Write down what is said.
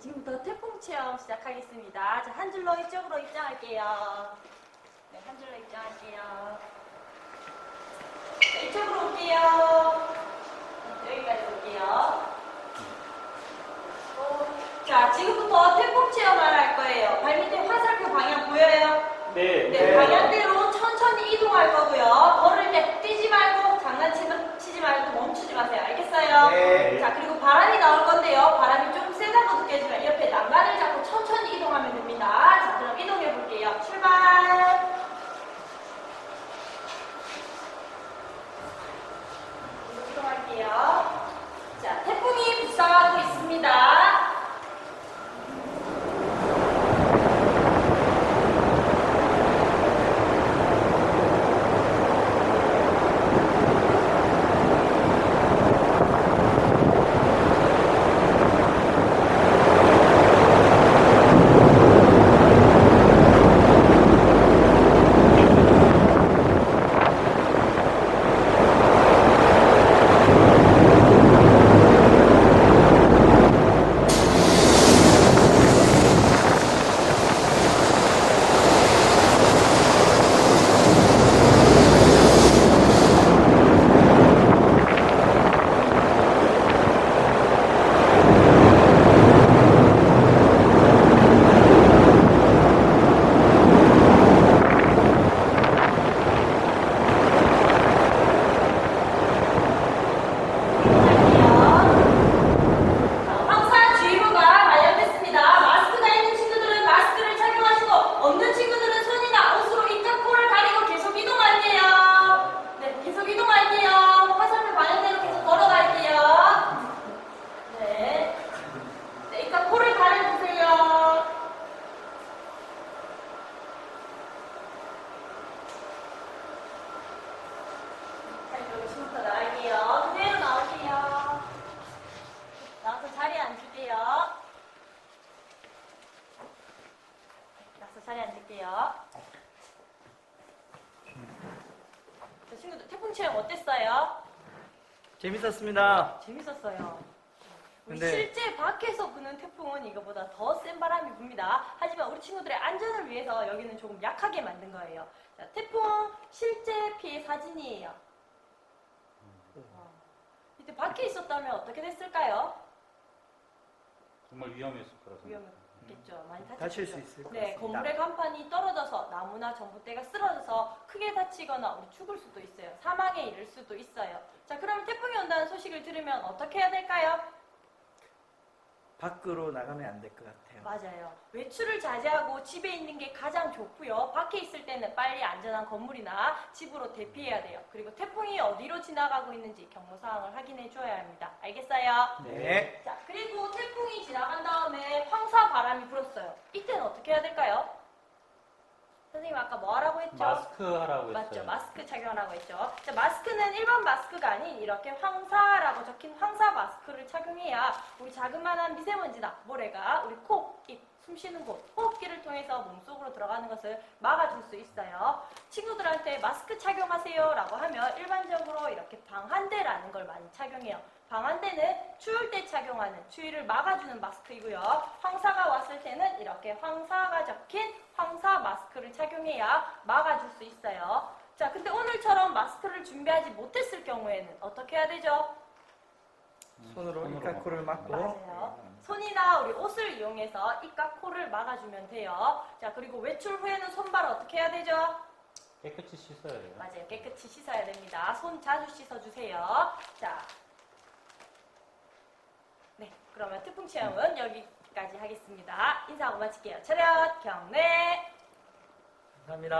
지금부터 태풍 체험 시작하겠습니다. 자, 한 줄로 이쪽으로 입장할게요. 네, 한 줄로 입장할게요. 자, 이쪽으로 올게요. 네, 여기까지 올게요. 또, 자, 지금부터 태풍 체험을 할 거예요. 발밑에 화살표 방향 보여요? 네. 네, 방향대로 천천히 이동할 거고요. 걸을 때 뛰지 말고 장난치지 말고 멈추지 마세요. 알겠어요? 네. 자, 그리고 바람이 나올 건데요. 바람이 좀 세다고 느껴지면 옆에 난간을 잡고 천천히 이동하면 됩니다. 자, 그럼 이동해 볼게요. 출발! 이동할게요. 자, 태풍이 북상하고 있습니다. 황사주의보가 발령됐습니다. 마스크가 있는 친구들은 마스크를 착용하시고 없는 친구들은 손이나 옷으로 입과 코를 가리고 계속 이동할게요. 네, 계속 이동할게요. 화살표 방향대로 계속 걸어갈게요. 네. 네, 입과 코를 가려주세요. 자, 그리고 지금부터 나갈게요. 그대로 나올게요. 나와서 자리에 앉을게요. 나와서 자리에 앉을게요. 자, 친구들 태풍 체험 어땠어요? 재밌었습니다. 재밌었어요. 우리 근데- 실제 밖에서 부는 태풍은 이거보다 더 센 바람이 붑니다. 하지만 우리 친구들의 안전을 위해서 여기는 조금 약하게 만든 거예요. 자, 태풍 실제 피해 사진이에요. 어. 이때 밖에 있었다면 어떻게 됐을까요? 정말 위험했을 거라 생각합니다. 위험했 겠죠. 많이. 다칠 수 있을 것 네, 같습니다. 건물의 간판이 떨어져서 나무나 전봇대가 쓰러져서 크게 다치거나 우리 죽을 수도 있어요. 사망에 이를 수도 있어요. 자, 그럼 태풍이 온다는 소식을 들으면 어떻게 해야 될까요? 밖으로 나가면 안 될 것 같아요. 맞아요. 외출을 자제하고 집에 있는 게 가장 좋고요. 밖에 있을 때는 빨리 안전한 건물이나 집으로 대피해야 돼요. 그리고 태풍이 어디로 지나가고 있는지 경보 사항을 확인해 줘야 합니다. 알겠어요? 네. 자, 그리고 태풍이 지나간 다음에 바람이 불었어요. 이때는 어떻게 해야 될까요? 선생님 아까 뭐 하라고 했죠? 마스크 하라고 했어요. 맞죠. 마스크 착용하라고 했죠. 자, 마스크는 일반 마스크가 아닌 이렇게 황사라고 적힌 황사 마스크를 착용해야 우리 자그마한 미세먼지나 모래가 우리 코, 입, 숨 쉬는 곳, 호흡기를 통해서 몸속으로 들어가는 것을 막아줄 수 있어요. 친구들한테 마스크 착용하세요 라고 하면 일반적으로 이렇게 방한대라는 걸 많이 착용해요. 방한대는 추울 때 착용하는 추위를 막아주는 마스크이고요. 황사가 왔을 때는 이렇게 황사가 적힌 황사 마스크를 착용해야 막아줄 수 있어요. 자, 근데 오늘처럼 마스크를 준비하지 못했을 경우에는 어떻게 해야 되죠? 손으로 입과 코를 막고. 손이나 우리 옷을 이용해서 입과 코를 막아주면 돼요. 자, 그리고 외출 후에는 손발 어떻게 해야 되죠? 깨끗이 씻어야 돼요. 맞아요. 깨끗이 씻어야 됩니다. 손 자주 씻어주세요. 자. 네. 그러면 태풍 체험은 여기까지 하겠습니다. 인사하고 마칠게요. 차렷, 경례. 감사합니다.